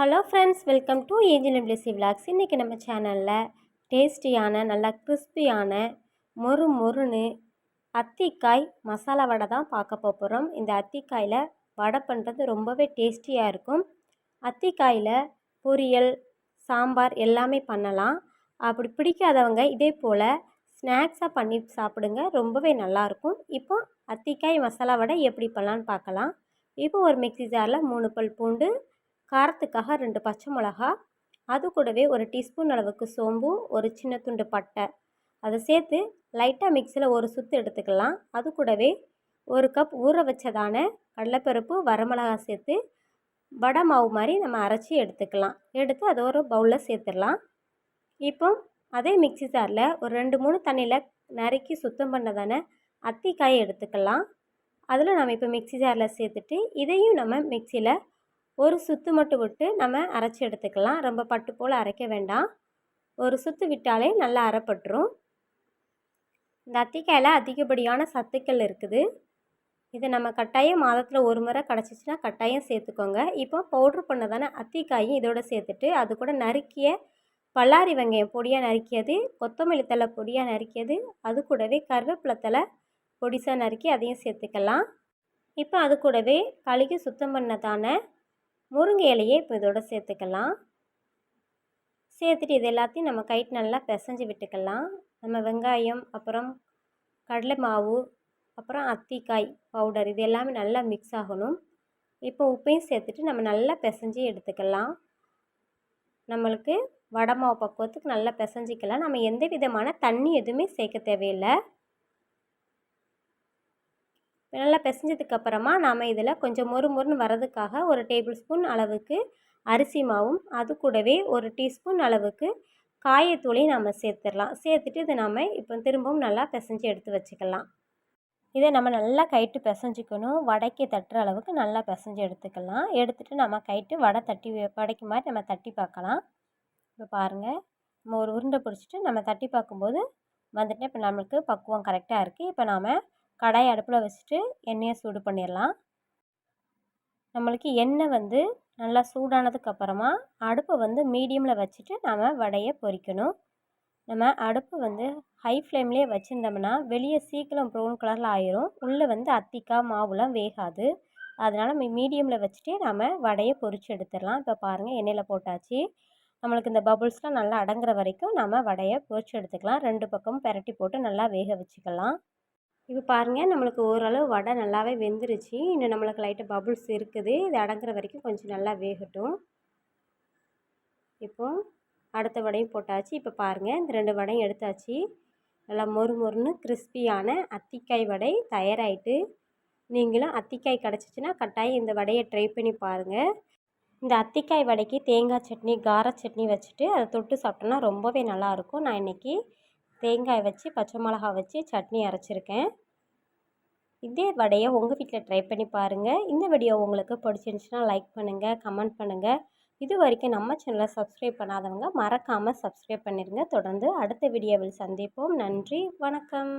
Hello friends welcome to Angel Blessy vlogs இன்றைக்கி நம்ம சேனலில் டேஸ்டியான நல்லா கிறிஸ்பியான மொறு மொறுன்னு அத்திக்காய் மசாலா வடை தான் பார்க்க போகிறோம் இந்த அத்திக்காயில் வடை பண்ணுறது ரொம்பவே டேஸ்டியாக இருக்கும். அத்திக்காயில் பொரியல் சாம்பார் எல்லாமே பண்ணலாம். அப்படி பிடிக்காதவங்க இதே போல் ஸ்நாக்ஸாக பண்ணி சாப்பிடுங்க ரொம்பவே நல்லாயிருக்கும் இப்போ அத்திக்காய் மசாலா வடை எப்படி பண்ணலான்னு பார்க்கலாம். இப்போ ஒரு மிக்ஸி ஜாரில் மூணு பல் பூண்டு காரத்துக்காக ரெண்டு பச்சை மிளகா அது கூடவே ஒரு டீஸ்பூன் அளவுக்கு சோம்பு ஒரு சின்ன துண்டு பட்டை. அதை சேர்த்து லைட்டாக மிக்சியில் ஒரு சுத்து எடுத்துக்கலாம். அது கூடவே ஒரு கப் ஊற வச்சதான கடலைப்பருப்பு வரமிளகா சேர்த்து வடை மாவு மாதிரி நம்ம அரைச்சி எடுத்துக்கலாம். எடுத்து அதை ஒரு பவுலில் சேர்த்துடலாம். இப்போ அதே மிக்ஸி ஜாரில் ஒரு ரெண்டு மூணு தண்ணியில் நறுக்கி சுத்தம் பண்ணதான அத்திக்காயை எடுத்துக்கலாம். அதில் நம்ம இப்போ மிக்ஸி ஜாரில் சேர்த்துட்டு இதையும் நம்ம மிக்சியில் ஒரு சுற்று மட்டும் விட்டு நம்ம அரைச்சி எடுத்துக்கலாம். ரொம்ப பட்டு போல் அரைக்க வேண்டாம். ஒரு சுற்று விட்டாலே நல்லா அரைப்பட்டுரும். இந்த அத்திக்காயில் அதிகப்படியான சத்துக்கள் இருக்குது. இதை நம்ம கட்டாயம் மாதத்தில் ஒரு முறை கிடச்சிச்சின்னா கட்டாயம் சேர்த்துக்கோங்க. இப்போ பவுட்ரு பண்ணதானே அத்திக்காயும் இதோடு சேர்த்துட்டு அது கூட நறுக்கிய பல்லாரி வெங்காயம் பொடியாக நறுக்கியது கொத்தமல்லி தலை பொடியாக நறுக்கியது அது கூடவே கருவேப்பிலை தலை பொடிசாக நறுக்கி அதையும் சேர்த்துக்கலாம். இப்போ அது கூடவே கழுகி சுத்தம் பண்ணதான முருங்கை இலையை இப்போ இதோட சேர்த்துக்கலாம். சேர்த்துட்டு இது எல்லாத்தையும் நம்ம கைட்டு நல்லா பிசைஞ்சு விட்டுக்கலாம். நம்ம வெங்காயம் அப்புறம் கடலை மாவு அப்புறம் அத்திக்காய் பவுடர் இது எல்லாமே நல்லா மிக்ஸ் ஆகணும். இப்போ உப்பையும் சேர்த்துட்டு நம்ம நல்லா பிசைஞ்சு எடுத்துக்கலாம். நம்மளுக்கு வடை மாவு பக்குவத்துக்கு நல்லா பிசைஞ்சிக்கலாம். நம்ம எந்த விதமான தண்ணி எதுவுமே சேர்க்க தேவையில்லை. நல்லா பிசைஞ்சதுக்கப்புறமா நாம் இதில் கொஞ்சம் மொறு மொறுன்னு வரதுக்காக ஒரு டேபிள் ஸ்பூன் அளவுக்கு அரிசி மாவும் அது கூடவே ஒரு டீஸ்பூன் அளவுக்கு காயத்தூளையும் நாம் சேர்த்துடலாம். சேர்த்துட்டு இதை நாம் இப்போ திரும்பவும் நல்லா பிசைஞ்சு எடுத்து வச்சுக்கலாம். இதை நம்ம நல்லா கைட்டு பிசைஞ்சிக்கணும். வடைக்கு தட்டுற அளவுக்கு நல்லா பிசைஞ்சு எடுத்துக்கலாம். எடுத்துகிட்டு நம்ம கைட்டு வடை தட்டி வடைக்கு மாதிரி நம்ம தட்டி பார்க்கலாம். இப்போ பாருங்கள் நம்ம ஒரு உருண்டை பிடிச்சிட்டு நம்ம தட்டி பார்க்கும்போது வந்துட்டு இப்போ நம்மளுக்கு பக்குவம் கரெக்டாக இருக்குது இப்போ நாம் கடாய் அடுப்பில் வச்சுட்டு எண்ணெயை சூடு பண்ணிடலாம் நம்மளுக்கு எண்ணெய் வந்து நல்லா சூடானதுக்கப்புறமா அடுப்பை வந்து மீடியமில் வச்சுட்டு நம்ம வடையை பொரிக்கணும் நம்ம அடுப்பு வந்து ஹை ஃப்ளேம்லேயே வச்சுருந்தோம்னா வெளியே சீக்கிரம் ப்ரௌன் கலரில் ஆயிரும். உள்ளே வந்து அத்திக்காய் மாவுலாம் வேகாது. அதனால் மீ மீடியமில் வச்சுட்டு நம்ம வடையை பொரித்து எடுத்துடலாம் இப்போ பாருங்கள் எண்ணெயில் போட்டாச்சு. நம்மளுக்கு இந்த பபுள்ஸ்லாம் நல்லா அடங்குற வரைக்கும் நம்ம வடையை பொரித்து எடுத்துக்கலாம். ரெண்டு பக்கமும் பெரட்டி போட்டு நல்லா வேக வச்சுக்கலாம். இப்போ பாருங்கள் நம்மளுக்கு ஓரளவு வடை நல்லாவே வெந்துருச்சு. இன்னும் நம்மளுக்கு லைட்டாக பபுள்ஸ் இருக்குது. இது அடங்குற வரைக்கும் கொஞ்சம் நல்லா வேகட்டும். இப்போது அடுத்த வடையும் போட்டாச்சு. இப்போ பாருங்கள் இந்த ரெண்டு வடையும் எடுத்தாச்சு. நல்லா மொறு மொறுன்னு கிறிஸ்பியான அத்திக்காய் வடை தயாராகிட்டு நீங்களும் அத்திக்காய் கிடச்சிச்சின்னா கட்டாயம் இந்த வடையை ட்ரை பண்ணி பாருங்கள் இந்த அத்திக்காய் வடைக்கு தேங்காய் சட்னி கார சட்னி வச்சுட்டு அதை தொட்டு சாப்பிட்டோன்னா ரொம்பவே நல்லாயிருக்கும் நான் இன்றைக்கி தேங்காய் வச்சு பச்சை மிளகா வச்சு சட்னி அரைச்சிருக்கேன். இதே வடையை உங்கள் வீட்டில் ட்ரை பண்ணி பாருங்கள் இந்த வீடியோ உங்களுக்கு பிடிச்சிருந்துச்சின்னா லைக் பண்ணுங்கள் கமெண்ட் பண்ணுங்கள் இது வரைக்கும் நம்ம சேனலை சப்ஸ்கிரைப் பண்ணாதவங்க மறக்காமல் சப்ஸ்கிரைப் பண்ணிடுங்க தொடர்ந்து அடுத்த வீடியோவில் சந்திப்போம். நன்றி வணக்கம்.